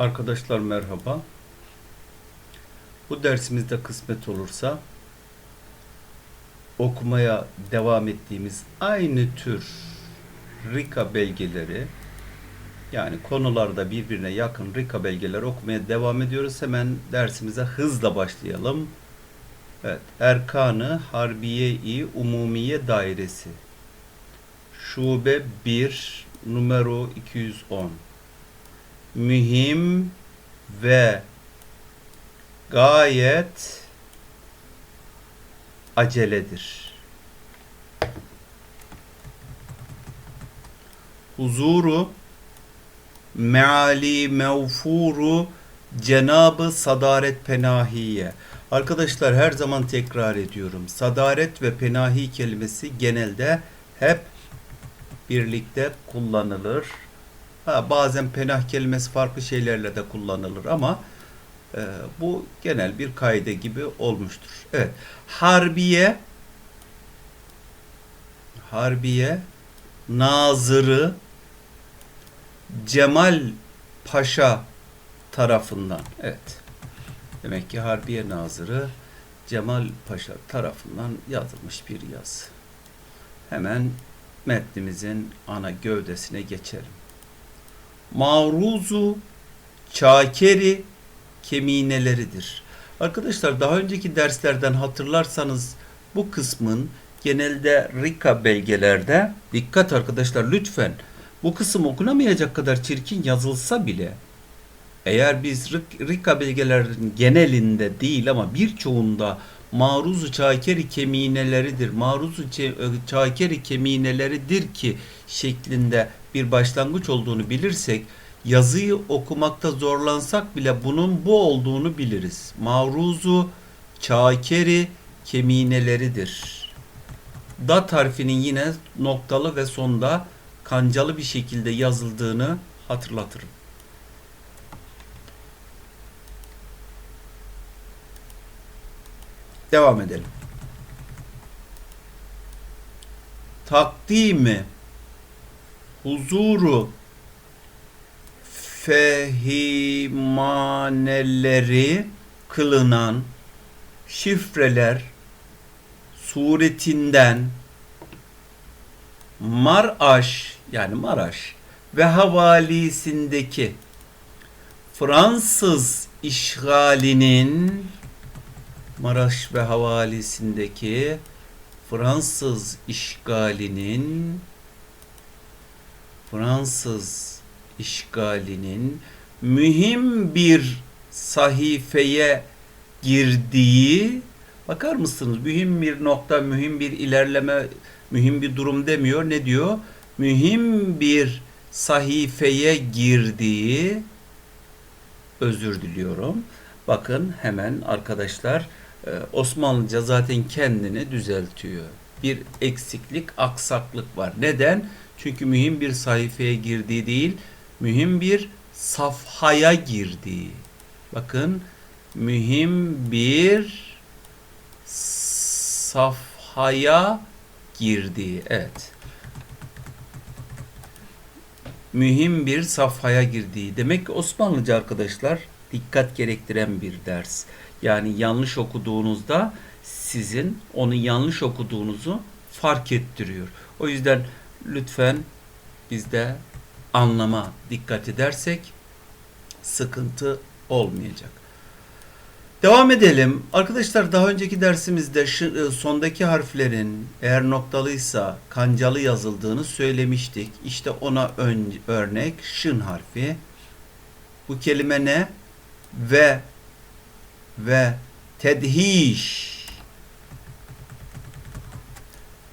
Arkadaşlar merhaba. Bu dersimizde kısmet olursa okumaya devam ettiğimiz aynı tür RIKA belgeleri yani konularda birbirine yakın RIKA belgeleri okumaya devam ediyoruz. Hemen dersimize hızla başlayalım. Evet, Erkanı Harbiye-i Umumiye Dairesi. Şube 1, numaro 210 mühim ve gayet aceledir. Huzuru meali mevfuru Cenabı Sadaret Penahiye. Arkadaşlar her zaman tekrar ediyorum. Sadaret ve penahi kelimesi genelde hep birlikte kullanılır. Ha, bazen penah kelimesi farklı şeylerle de kullanılır ama e, bu genel bir kaide gibi olmuştur. Evet. Harbiye Harbiye Nazırı Cemal Paşa tarafından. Evet. Demek ki Harbiye Nazırı Cemal Paşa tarafından yazılmış bir yazı. Hemen metnimizin ana gövdesine geçelim. Mavruzu çakeri kemineleridir. Arkadaşlar daha önceki derslerden hatırlarsanız bu kısmın genelde Rika belgelerde dikkat arkadaşlar lütfen bu kısım okunamayacak kadar çirkin yazılsa bile eğer biz Rika belgelerin genelinde değil ama birçoğunda maruzu çakeri kemineleridir. Maruzu çakeri kemineleridir ki şeklinde bir başlangıç olduğunu bilirsek yazıyı okumakta zorlansak bile bunun bu olduğunu biliriz. Mavruzu çakeri kemineleridir. Dat harfinin yine noktalı ve sonda kancalı bir şekilde yazıldığını hatırlatırım. Devam edelim. Takdimi huzuru fehimaneleri kılınan şifreler suretinden Maraş yani Maraş ve havalisindeki Fransız işgalinin Maraş ve havalisindeki Fransız işgalinin Fransız işgalinin mühim bir sahifeye girdiği bakar mısınız? Mühim bir nokta, mühim bir ilerleme, mühim bir durum demiyor. Ne diyor? Mühim bir sahifeye girdiği özür diliyorum. Bakın hemen arkadaşlar e, Osmanlıca zaten kendini düzeltiyor. Bir eksiklik, aksaklık var. Neden? Çünkü mühim bir sayfaya girdiği değil, mühim bir safhaya girdiği. Bakın mühim bir safhaya girdiği. Evet. Mühim bir safhaya girdiği. Demek ki Osmanlıca arkadaşlar dikkat gerektiren bir ders. Yani yanlış okuduğunuzda sizin onu yanlış okuduğunuzu fark ettiriyor. O yüzden lütfen bizde anlama dikkat edersek sıkıntı olmayacak. Devam edelim. Arkadaşlar daha önceki dersimizde şu, sondaki harflerin eğer noktalıysa kancalı yazıldığını söylemiştik. İşte ona ön, örnek şın harfi. Bu kelime ne? Ve ve tedhiş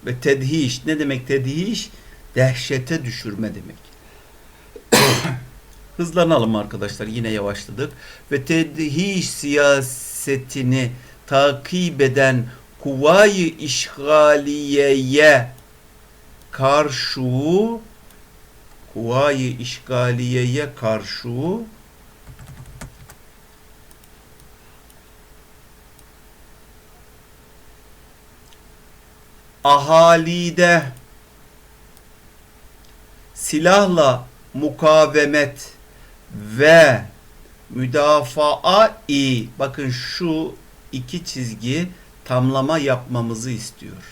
ve tedhiş ne demek tedhiş? Dehşete düşürme demek. Hızlanalım arkadaşlar yine yavaşladık ve tedhiş siyasetini takip eden kuvayı işgaliyeye karşı kuvayı işgaliyeye karşı ahalide silahla mukavemet ve müdafaa-i bakın şu iki çizgi tamlama yapmamızı istiyor.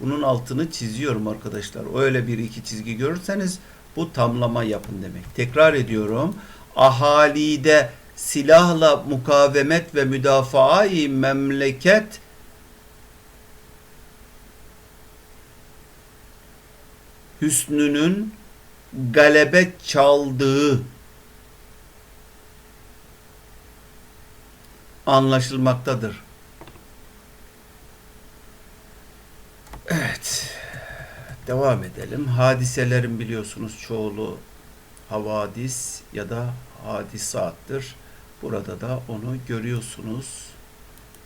Bunun altını çiziyorum arkadaşlar. Öyle bir iki çizgi görürseniz bu tamlama yapın demek. Tekrar ediyorum. Ahalide silahla mukavemet ve müdafaa-i memleket hüsnünün galebe çaldığı anlaşılmaktadır. Evet. Devam edelim. Hadiselerin biliyorsunuz çoğulu havadis ya da hadisattır. Burada da onu görüyorsunuz.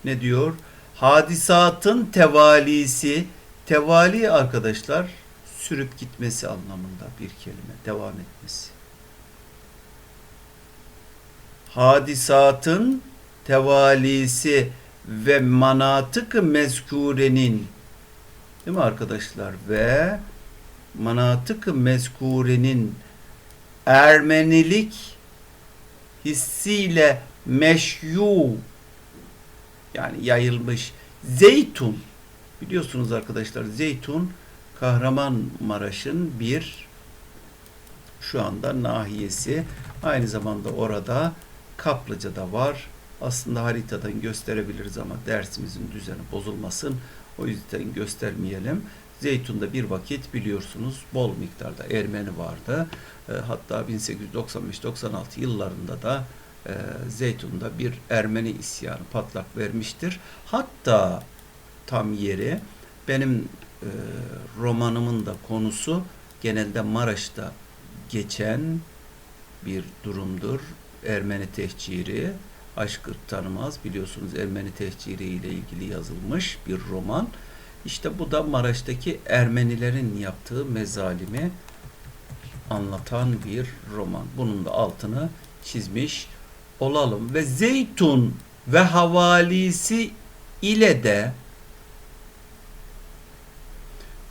Ne diyor? Hadisatın tevalisi, tevali arkadaşlar sürüp gitmesi anlamında bir kelime, devam etmesi. Hadisatın tevalisi ve manatık mezkurenin değil mi arkadaşlar? Ve manatık mezkurenin Ermenilik hissiyle meşyu yani yayılmış zeytun biliyorsunuz arkadaşlar zeytun Kahramanmaraş'ın bir şu anda nahiyesi aynı zamanda orada Kaplıca'da var. Aslında haritadan gösterebiliriz ama dersimizin düzeni bozulmasın. O yüzden göstermeyelim. Zeytun'da bir vakit biliyorsunuz bol miktarda Ermeni vardı. E, hatta 1895-96 yıllarında da e, Zeytun'da bir Ermeni isyanı patlak vermiştir. Hatta tam yeri benim e, romanımın da konusu genelde Maraş'ta geçen bir durumdur. Ermeni tehciri, aşkı tanımaz biliyorsunuz Ermeni tehciri ile ilgili yazılmış bir roman. İşte bu da Maraş'taki Ermenilerin yaptığı mezalimi anlatan bir roman. Bunun da altını çizmiş olalım. Ve Zeytun ve havalisi ile de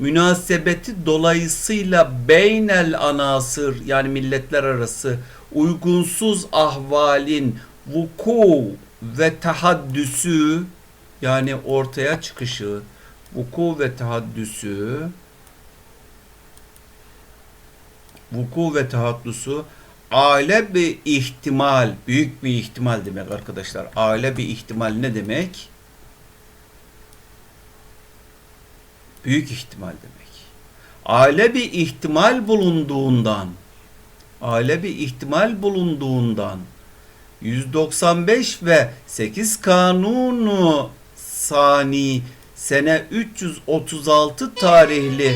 münasebeti dolayısıyla beynel anasır yani milletler arası uygunsuz ahvalin vuku ve tahaddüsü yani ortaya çıkışı vuku ve tahaddüsü vuku ve tahaddüsü aile bir ihtimal büyük bir ihtimal demek arkadaşlar. Aile bir ihtimal ne demek büyük ihtimal demek. Aile bir ihtimal bulunduğundan aile bir ihtimal bulunduğundan 195 ve 8 kanunu sani sene 336 tarihli